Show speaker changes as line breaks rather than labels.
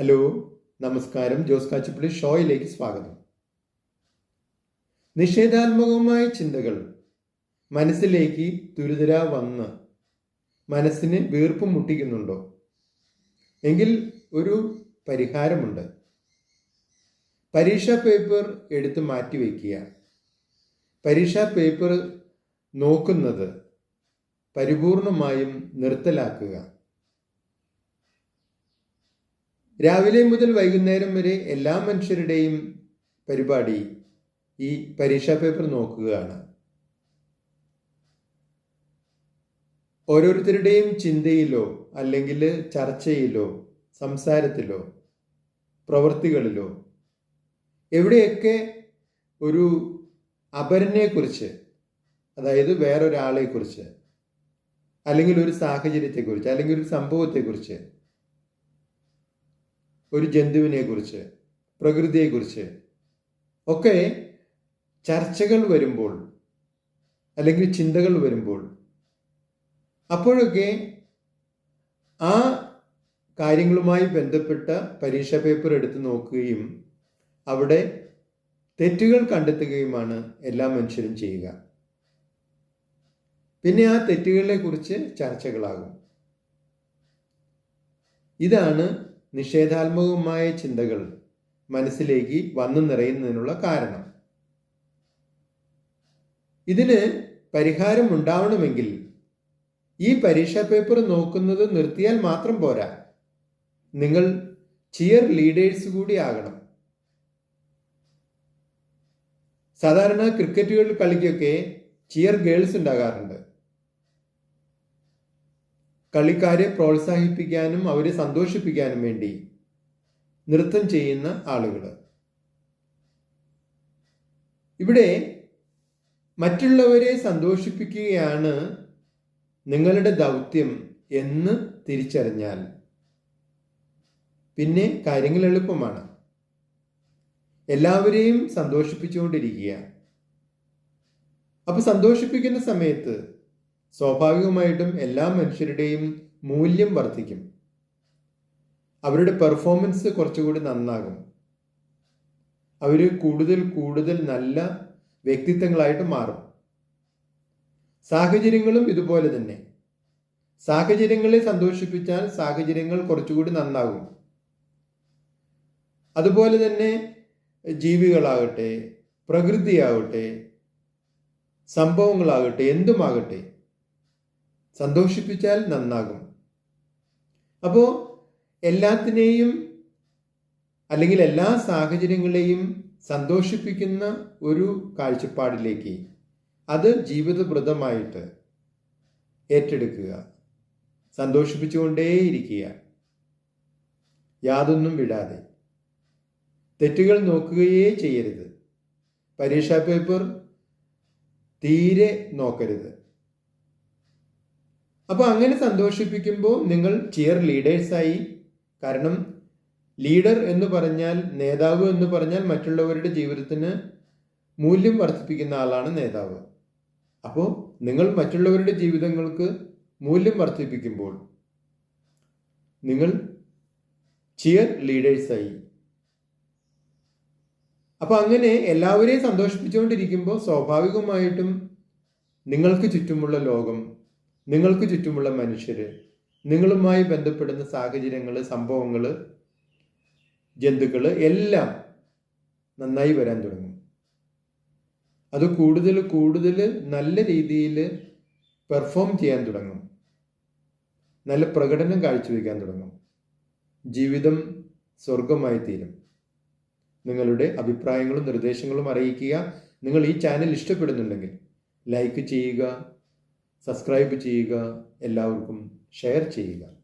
Hello നമസ്കാരം. ജോസ് കാച്ചിപ്പള്ളി ഷോയിലേക്ക് സ്വാഗതം. നിഷേധാത്മകമായ ചിന്തകൾ. മനസ്സിലേക്ക് തുരിതര വന്ന് മനസ്സിന് വീർപ്പ് മുട്ടിക്കുന്നുണ്ടോ? എങ്കിൽ ഒരു പരിഹാരമുണ്ട്. പരീക്ഷാ പേപ്പർ എടുത്ത് മാറ്റിവെക്കുക പരീക്ഷാ പേപ്പർ നോക്കുന്നത് പരിപൂർണമായും നിർത്തലാക്കുക. രാവിലെ മുതൽ വൈകുന്നേരം വരെ എല്ലാ മനുഷ്യരുടെയും പരിപാടി ഈ പരീക്ഷാ പേപ്പർ നോക്കുകയാണ്. ഓരോരുത്തരുടെയും ചിന്തയിലോ അല്ലെങ്കിൽ ചർച്ചയിലോ സംസാരത്തിലോ പ്രവൃത്തികളിലോ എവിടെയൊക്കെ ഒരു അപരനെക്കുറിച്ച് അതായത് വേറൊരാളെക്കുറിച്ച് അല്ലെങ്കിൽ ഒരു സാഹചര്യത്തെക്കുറിച്ച് അല്ലെങ്കിൽ ഒരു സംഭവത്തെക്കുറിച്ച് ഒരു ജന്തുവിനെക്കുറിച്ച് പ്രകൃതിയെക്കുറിച്ച് ഒക്കെ ചർച്ചകൾ വരുമ്പോൾ അല്ലെങ്കിൽ ചിന്തകൾ വരുമ്പോൾ അപ്പോഴൊക്കെ ആ കാര്യങ്ങളുമായി ബന്ധപ്പെട്ട പരീക്ഷാ പേപ്പർ എടുത്ത് നോക്കുകയും അവിടെ തെറ്റുകൾ കണ്ടെത്തുകയുമാണ് എല്ലാ മനുഷ്യരും ചെയ്യുക. പിന്നെ ആ തെറ്റുകളെ കുറിച്ച് ചർച്ചകളാകും. ഇതാണ് നിഷേധാത്മകമായ ചിന്തകൾ മനസ്സിലേക്ക് വന്നു നിറയുന്നതിനുള്ള കാരണം. ഇതിന് പരിഹാരം ഉണ്ടാവണമെങ്കിൽ ഈ പരീക്ഷാ പേപ്പർ നോക്കുന്നത് നിർത്തിയാൽ മാത്രം പോരാ. നിങ്ങൾ ചിയർ ലീഡേഴ്സ് കൂടി ആകണം. സാധാരണ ക്രിക്കറ്റുകൾ കളിക്കൊക്കെ ചിയർ ഗേൾസ് ഉണ്ടാകാറുണ്ട്. കളിക്കാരെ പ്രോത്സാഹിപ്പിക്കാനും അവരെ സന്തോഷിപ്പിക്കാനും വേണ്ടി നൃത്തം ചെയ്യുന്ന ആളുകൾ. ഇവിടെ മറ്റുള്ളവരെ സന്തോഷിപ്പിക്കുകയാണ് നിങ്ങളുടെ ദൗത്യം എന്ന് തിരിച്ചറിഞ്ഞാൽ പിന്നെ കാര്യങ്ങൾ എളുപ്പമാണ്. എല്ലാവരെയും സന്തോഷിപ്പിച്ചുകൊണ്ടിരിക്കുക. അപ്പൊ സന്തോഷിപ്പിക്കുന്ന സമയത്ത് സ്വാഭാവികമായിട്ടും എല്ലാ മനുഷ്യരുടെയും മൂല്യം വർദ്ധിക്കും. അവരുടെ പെർഫോമൻസ് കുറച്ചുകൂടി നന്നാകും. അവർ കൂടുതൽ കൂടുതൽ നല്ല വ്യക്തിത്വങ്ങളായിട്ട് മാറും. സാഹചര്യങ്ങളും ഇതുപോലെ തന്നെ. സാഹചര്യങ്ങളെ സന്തോഷിപ്പിച്ചാൽ സാഹചര്യങ്ങൾ കുറച്ചുകൂടി നന്നാകും. അതുപോലെ തന്നെ ജീവികളാകട്ടെ പ്രകൃതിയാകട്ടെ സംഭവങ്ങളാകട്ടെ എന്തുമാകട്ടെ സന്തോഷിപ്പിച്ചാൽ നന്നാകും. അപ്പോൾ എല്ലാത്തിനെയും അല്ലെങ്കിൽ എല്ലാ സാഹചര്യങ്ങളെയും സന്തോഷിപ്പിക്കുന്ന ഒരു കാഴ്ചപ്പാടിലേക്ക് അത് ജീവിതവ്രതമായിട്ട് ഏറ്റെടുക്കുക. സന്തോഷിപ്പിച്ചുകൊണ്ടേയിരിക്കുക. യാതൊന്നും വിടാതെ. തെറ്റുകൾ നോക്കുകയേ ചെയ്യരുത്. പരീക്ഷാ പേപ്പർ തീരെ നോക്കരുത്. അപ്പോൾ അങ്ങനെ സന്തോഷിപ്പിക്കുമ്പോൾ നിങ്ങൾ ചിയർ ലീഡേഴ്സായി കാരണം ലീഡർ എന്ന് പറഞ്ഞാൽ നേതാവ് എന്ന് പറഞ്ഞാൽ മറ്റുള്ളവരുടെ ജീവിതത്തിന് മൂല്യം വർദ്ധിപ്പിക്കുന്ന ആളാണ് നേതാവ്. അപ്പോൾ നിങ്ങൾ മറ്റുള്ളവരുടെ ജീവിതങ്ങൾക്ക് മൂല്യം വർദ്ധിപ്പിക്കുമ്പോൾ നിങ്ങൾ ചിയർ ലീഡേഴ്സായി അപ്പൊ അങ്ങനെ എല്ലാവരെയും സന്തോഷിപ്പിച്ചുകൊണ്ടിരിക്കുമ്പോൾ സ്വാഭാവികമായിട്ടും നിങ്ങൾക്ക് ചുറ്റുമുള്ള ലോകം നിങ്ങൾക്ക് ചുറ്റുമുള്ള മനുഷ്യർ നിങ്ങളുമായി ബന്ധപ്പെടുന്ന സാഹചര്യങ്ങൾ സംഭവങ്ങൾ ജന്തുക്കൾ എല്ലാം നന്നായി വരാൻ തുടങ്ങും. അത് കൂടുതൽ കൂടുതൽ നല്ല രീതിയിൽ പെർഫോം ചെയ്യാൻ തുടങ്ങും. നല്ല പ്രകടനം കാഴ്ചവെക്കാൻ തുടങ്ങും. ജീവിതം സ്വർഗമായി തീരും. നിങ്ങളുടെ അഭിപ്രായങ്ങളും നിർദ്ദേശങ്ങളും അറിയിക്കുക. നിങ്ങൾ ഈ ചാനൽ ഇഷ്ടപ്പെടുന്നുണ്ടെങ്കിൽ ലൈക്ക് ചെയ്യുക സബ്സ്ക്രൈബ് ചെയ്യുക എല്ലാവർക്കും ഷെയർ ചെയ്യുക.